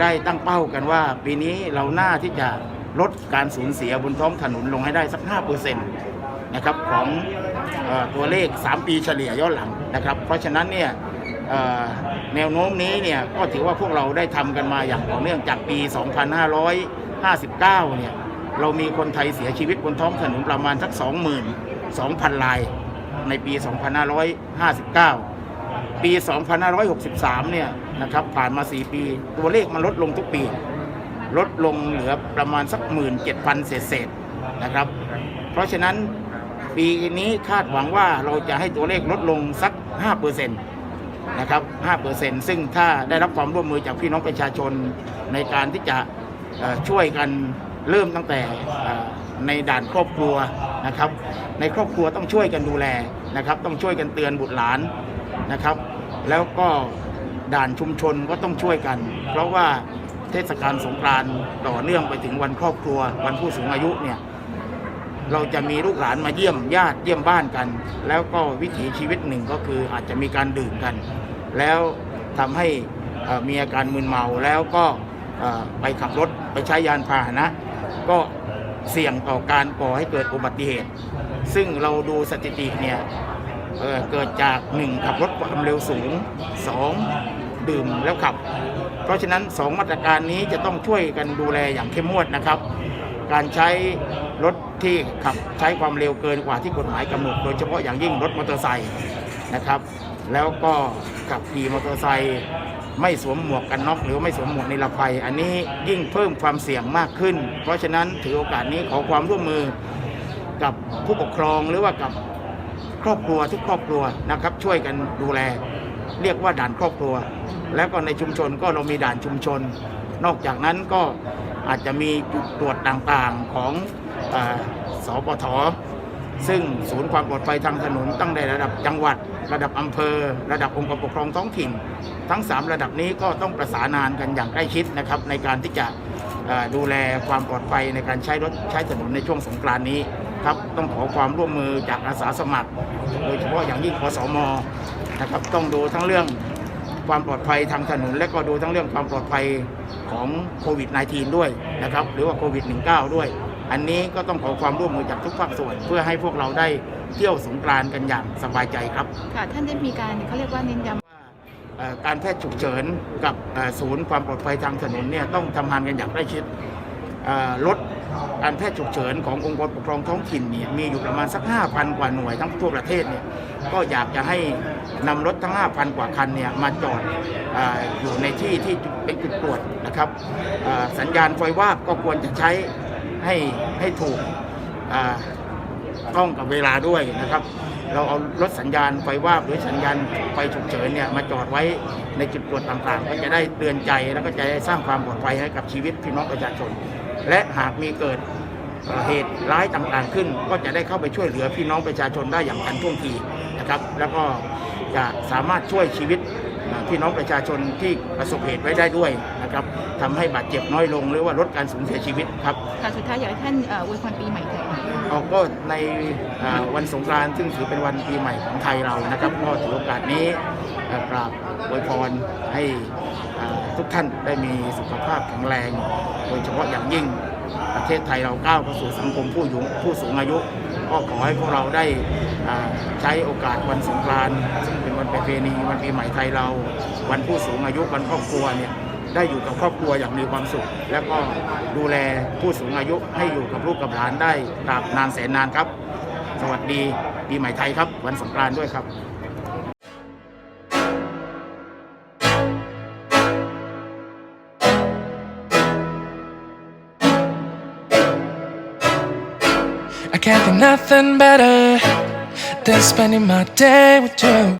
ได้ตั้งเป้ากันว่า ปีนี้เราหน่าที่จะลดการสูญเสียบนท้องถนนลงให้ได้สัก 5%นะครับของออตัวเลข 3 ปีเฉลี่ยย้อนหลังนะครับ เพราะฉะนั้นเนี่ยแนวโน้มนี้เนี่ยก็ถือว่าพวกเราได้ทำกันมาอย่างต่อเนื่องจากปี 2559 เนี่ยเรามีคนไทยเสียชีวิตบนท้องถนนประมาณสัก 22,000รายในปี 2559 ปี 2563 เนี่ยนะครับผ่านมา 4 ปี ตัวเลขมันลดลงทุกปี ลดลงเหลือประมาณสัก 17,000 เศษเศษๆนะครับ เพราะฉะนั้นปีนี้คาดหวังว่าเราจะให้ตัวเลขลดลงสัก 5%นะครับ5%ซึ่งถ้าได้รับความร่วมมือจากพี่น้องประชาชนในการที่จะช่วยกันเริ่มตั้งแต่ในด่านครอบครัวนะครับ ในครอบครัวต้องช่วยกันดูแลนะครับ ต้องช่วยกันเตือนบุตรหลาน นะครับ แล้วก็ด่านชุมชนก็ต้องช่วยกัน เพราะว่าเทศกาลสงกรานต์ต่อเนื่องไปถึงวันครอบครัว วันผู้สูงอายุเนี่ยเราจะมีลูกหลานมาเยี่ยมญาติเยี่ยมบ้านกัน แล้วก็วิถีชีวิตหนึ่งก็คืออาจจะมีการดื่มกัน แล้วทำให้มีอาการมึนเมาแล้วก็ไปขับรถไปใช้ยานพาหนะ ก็เสี่ยงต่อการก่อให้เกิดอุบัติเหตุ ซึ่งเราดูสถิติเนี่ย เเกิดจากหนึ่งขับรถความเร็วสูงสองดื่มแล้วขับ เพราะฉะนั้นสองมาตรการนี้จะต้องช่วยกันดูแลอย่างเข้มงวดนะครับ การใช้รถที่ขับใช้ความเร็วเกินกว่าที่กฎหมายกำหนดโดยเฉพาะอย่างยิ่งรถมอเตอร์ไซค์นะครับ แล้วก็ขับขี่มอเตอร์ไซค์ไม่สวมหมวกกันน็อกหรือไม่สวมหมวกนิรภัย อันนี้ยิ่งเพิ่มความเสี่ยงมากขึ้น เพราะฉะนั้นถือโอกาสนี้ขอความร่วมมือกับผู้ปกครองหรือว่ากับ ครอบครัวทุกครอบครัวนะครับ ช่วยกันดูแล เรียกว่าด่านครอบครัว แล้วก็ในชุมชนก็เรามีด่านชุมชน นอกจากนั้นก็อาจจะมีจุดตรวจต่างๆของออสปทซึ่งศูนย์ความปลอดภัยทางถนนตั้งแต่ระดับจังหวัด ระดับอำเภอ ระดับองค์กรปกครองท้องถิ่น ทั้ง 3 ระดับนี้ก็ต้องประสานงานกันอย่างใกล้ชิดนะครับ ในการที่จะดูแลความปลอดภัยในการใช้รถใช้ถนนในช่วงสงกรานนี้ ครับต้องขอความร่วมมือจากอาสาสมัคร โดยเฉพาะอย่างยิ่งพสมนะครับต้องดูทั้งเรื่องความปลอดภัยทางถนนและก็ดูทั้งเรื่องความปลอดภัยของโควิด -19 ด้วยนะครับหรือว่าโควิด -19 ด้วย อันนี้ก็ต้องขอความร่วมมือจากทุกภาคส่วน เพื่อให้พวกเราได้เที่ยวสงกรานต์กันอย่างสบายใจครับค่ะท่านได้มีการเขาเรียกว่าเน้นย้ำว่าเอ่อการแพทย์ฉุกเฉินกับเอ่อศูนย์ความปลอดภัยทางถนนเนี่ยต้องทำงานกันอย่างใกล้ชิดเอ่อรถ การแพทย์ฉุกเฉินขององค์กรปกครองท้องถิ่นเนี่ยมีอยู่ประมาณสัก 5,000 กว่าหน่วยทั้งทั่วประเทศเนี่ยก็อยากจะให้นำรถทั้ง 5,000 กว่าคันเนี่ยมาจอดออยู่ในที่ที่เป็นจุดตรวจนะครับสัญญาณไฟว่าก็ควรจะใช้ให้ให้ถูกต้องกับเวลาด้วยนะครับ เราเอารถสัญญาณไฟว่าหรือสัญญาณไฟฉุกเฉินเนี่ยมาจอดไว้ในจุดตรวจต่างๆ ก็จะได้เตือนใจแล้วก็จะได้สร้างความปลอดภัยให้กับชีวิตพี่น้องประชาชน และหากมีเกิดเอ่อเหตุร้ายต่างๆขึ้น ก็จะได้เข้าไปช่วยเหลือพี่น้องประชาชนได้อย่างทันท่วงทีนะครับ แล้วก็จะสามารถช่วยชีวิตเอ่อพี่น้องประชาชนที่ประสบเหตุไว้ได้ด้วยนะครับทำให้บาดเจ็บน้อยลงหรือว่าลดการสูญเสียชีวิตครับค่ะสุดท้ายอยากให้ท่านเอ่ออวยพรปีใหม่ไทยเราก็ในอ่าวันสงกรานต์ซึ่งถือเป็นวันปีใหม่ของไทยเรานะครับก็ถือโอกาสนี้เอ่อ กราบอวยพรให้ทุกท่านได้มีสุขภาพแข็งแรง โดยเฉพาะอย่างยิ่งประเทศไทยเราก้าวเข้าสู่สังคมผู้อยู่ผู้สูงอายุ ก็ขอให้พวกเราได้ใช้โอกาสวันสงกรานต์ซึ่งเป็นวันประเพณีวันปีใหม่ไทยเรา วันผู้สูงอายุวันครอบครัวเนี่ยได้อยู่กับครอบครัวอย่างมีความสุข แล้วก็ดูแลผู้สูงอายุให้อยู่กับลูกกับหลานได้ตราบนานแสนนานครับ สวัสดีปีใหม่ไทยครับ วันสงกรานต์ด้วยครับ I can't think nothing better than spending my day with you.